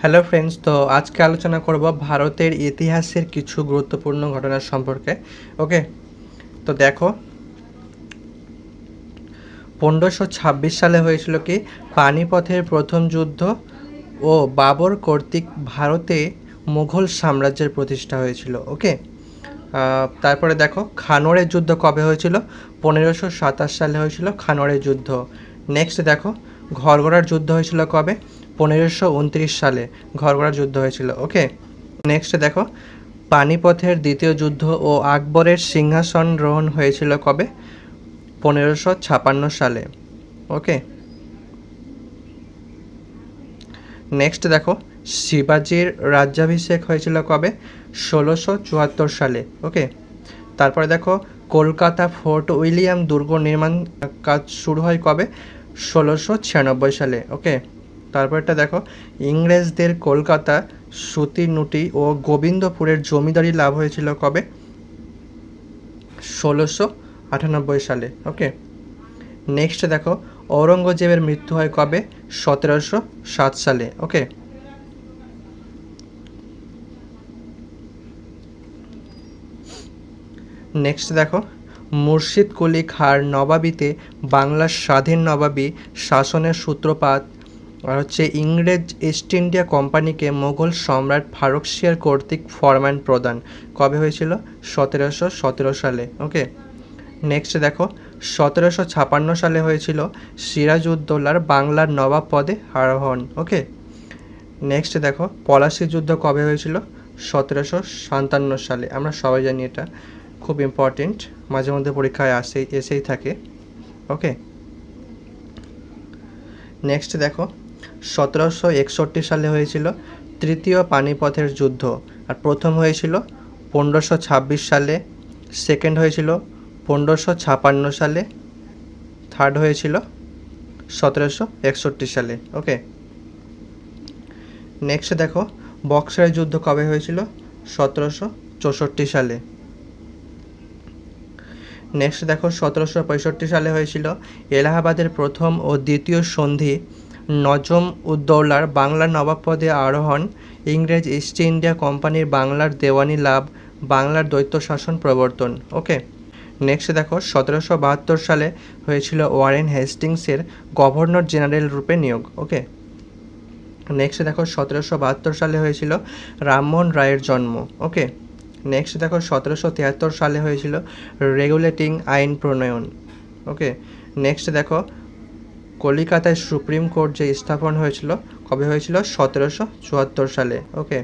Hello friends তো আজকে আলোচনা করব ভারতের ইতিহাসের কিছু গুরুত্বপূর্ণ ঘটনা সম্পর্কে ওকে তো দেখো, পনেরোশো ছাব্বিশ সালে হয়েছিল কি? পানিপথের প্রথম যুদ্ধ ও বাবর কর্তৃক ভারতে মুঘল সাম্রাজ্যের প্রতিষ্ঠা হয়েছিল ওকে তারপরে দেখো খানোয়ারের যুদ্ধ কবে হয়েছিল? পনেরোশো সাতাশ সালে হয়েছিল খানোয়ারের যুদ্ধ। নেক্সট দেখো ঘরগড়ার যুদ্ধ হয়েছিল কবে? পনেরোশো উনত্রিশ সালে ঘরগড়ার যুদ্ধ হয়েছিল, ওকে? নেক্সট দেখো, পানিপথের দ্বিতীয় যুদ্ধ ও আকবরের সিংহাসন গ্রহণ হয়েছিল কবে? পনেরোশো ছাপান্ন সালে, ওকে? নেক্সট দেখো, শিবাজির রাজ্যাভিষেক হয়েছিল কবে? ষোলোশো চুয়াত্তর সালে, ওকে? তারপরে দেখো, কলকাতা ফোর্ট উইলিয়াম দুর্গ নির্মাণ কাজ শুরু হয় কবে? ষোলোশো ছিয়ানব্বই সালে, ওকে? তারপরটা দেখো। ইংরেজদের কলকাতা সুতিনুটি ও গোবিন্দপুরের জমিদারি লাভ হয়েছিল কবে? ষোলোশো আটানব্বই সালে ওকে নেক্সট দেখো, ঔরঙ্গজেবের মৃত্যু হয় কবে? সতেরোশো সাত সালে ওকে নেক্সট দেখো মুর্শিদ কুলি খাঁর নবাবিতে বাংলার স্বাধীন নবাবী শাসনের সূত্রপাত আর হচ্ছে ইংরেজ ইস্ট ইন্ডিয়া কোম্পানিকে মোগল সম্রাট ফারুক শিয়ার কর্তৃক ফরম্যান প্রদান। কবে হয়েছিল? সতেরোশো সতেরো সালে ওকে নেক্সট দেখো, সতেরোশো ছাপান্ন সালে হয়েছিল সিরাজউদ্দৌলার বাংলার নবাব পদে আরোহণ ওকে নেক্সট দেখো, পলাশি যুদ্ধ কবে হয়েছিল? সতেরোশো সাতান্ন সালে, আমরা সবাই জানি এটা, খুব ইম্পর্টেন্ট মাঝে মধ্যে পরীক্ষায় আসে, এসেই থাকে ওকে নেক্সট দেখো সতেরোশো একষট্টি সালে হয়েছিল তৃতীয় পানিপথের যুদ্ধ আর প্রথম হয়েছিল পনেরোশো ছাব্বিশ সালে সেকেন্ড হয়েছিল পনেরোশো ছাপান্ন সালে থার্ড হয়েছিল সতেরোশো একষট্টি সালে ওকে নেক্সট দেখো বক্সারের যুদ্ধ কবে হয়েছিল? সতেরোশো চৌষট্টি সালে। নেক্সট দেখো, সতেরোশো পঁয়ষট্টি সালে হয়েছিল এলাহাবাদের প্রথম ও দ্বিতীয় সন্ধি নজম উদ্দৌলার বাংলার নবাব পদে আরোহণ, ইংরেজ ইস্ট ইন্ডিয়া কোম্পানির বাংলার দেওয়ানি লাভ, বাংলার দৈত্য শাসন প্রবর্তন। ওকে? নেক্সট দেখো, সতেরোশো বাহাত্তর সালে হয়েছিল ওয়ারেন হেস্টিংসের গভর্নর জেনারেল রূপে নিয়োগ। ওকে? নেক্সট দেখো, সতেরোশো বাহাত্তর সালে হয়েছিল রামমোহন রায়ের জন্ম। ওকে? নেক্সট দেখো, সতেরোশো তিয়াত্তর সালে হয়েছিল রেগুলেটিং আইন প্রণয়ন। ওকে? নেক্সট দেখো কলিকাতায় সুপ্রিম কোর্ট যে স্থাপন হয়েছিল, কবে হয়েছিল? সতেরোশো চুয়াত্তর সালে। ওকে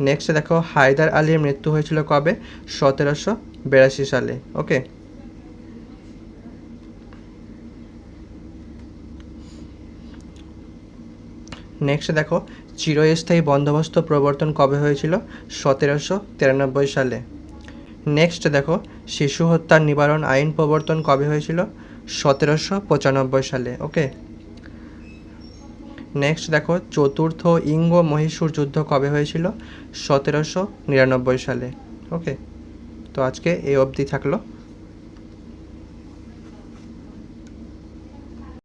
নেক্সট দেখো, হায়দার আলীর মৃত্যু হয়েছিল কবে? সতেরোশো বিরাশি সালে। ওকে নেক্সট দেখো, চিরস্থায়ী বন্দোবস্ত প্রবর্তন কবে হয়েছিল? সতেরোশো তিরানব্বই সালে। নেক্সট দেখো, শিশু হত্যার নিবারণ আইন প্রবর্তন কবে হয়েছিল? সতেরোশো পঁচানব্বই সালে ওকে নেক্সট দেখো, চতুর্থ ইঙ্গ মহীশূর যুদ্ধ কবে হয়েছিল? সতেরোশো নিরানব্বই সালে ওকে তো আজকে এই অবধি থাকল।